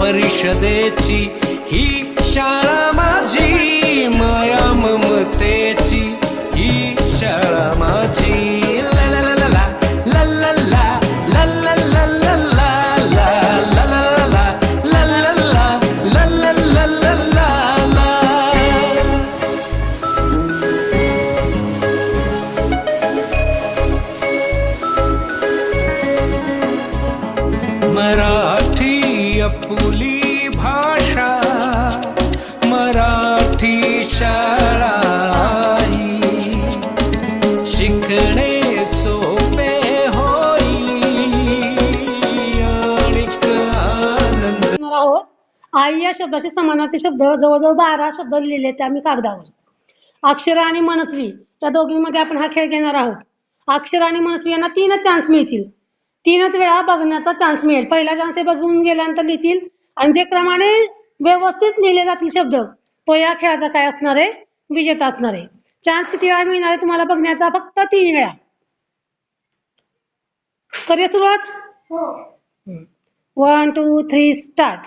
परिषदेची ही शाळा अपुली भाषा मराठी शाळा शिकणे सोपे होई आहोत. आई या शब्दाचे समानार्थी शब्द जवळजवळ बारा शब्द लिहिले ते आम्ही कागदावर. अक्षर आणि मनस्वी या दोघींमध्ये आपण हा खेळ घेणार आहोत. अक्षर आणि मनस्वी यांना तीनच चान्स मिळतील. तीनच वेळा बघण्याचा चान्स मिळेल. पहिला चान्स ते बघून गेल्यानंतर लिहितील. आणि जे क्रमाने व्यवस्थित लिहिले जातील शब्द तो या खेळाचा काय असणार आहे? विजेता असणार आहे. चान्स किती वेळा मिळणार आहे तुम्हाला बघण्याचा? फक्त तीन वेळा. करूया सुरुवात? वन टू थ्री स्टार्ट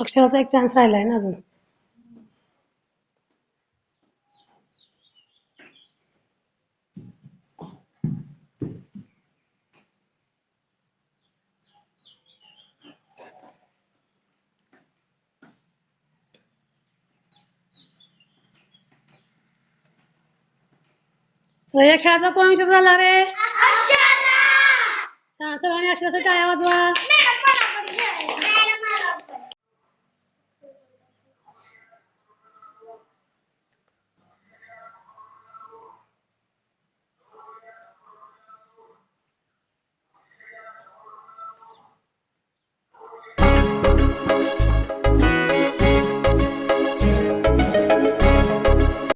अक्षराचा एक चान्स राहिलाय ना अजून. या खेळाचा कोण विषय झाला रे? छान सर्वांनी अक्षरासाठी टाळ्या वाजवा.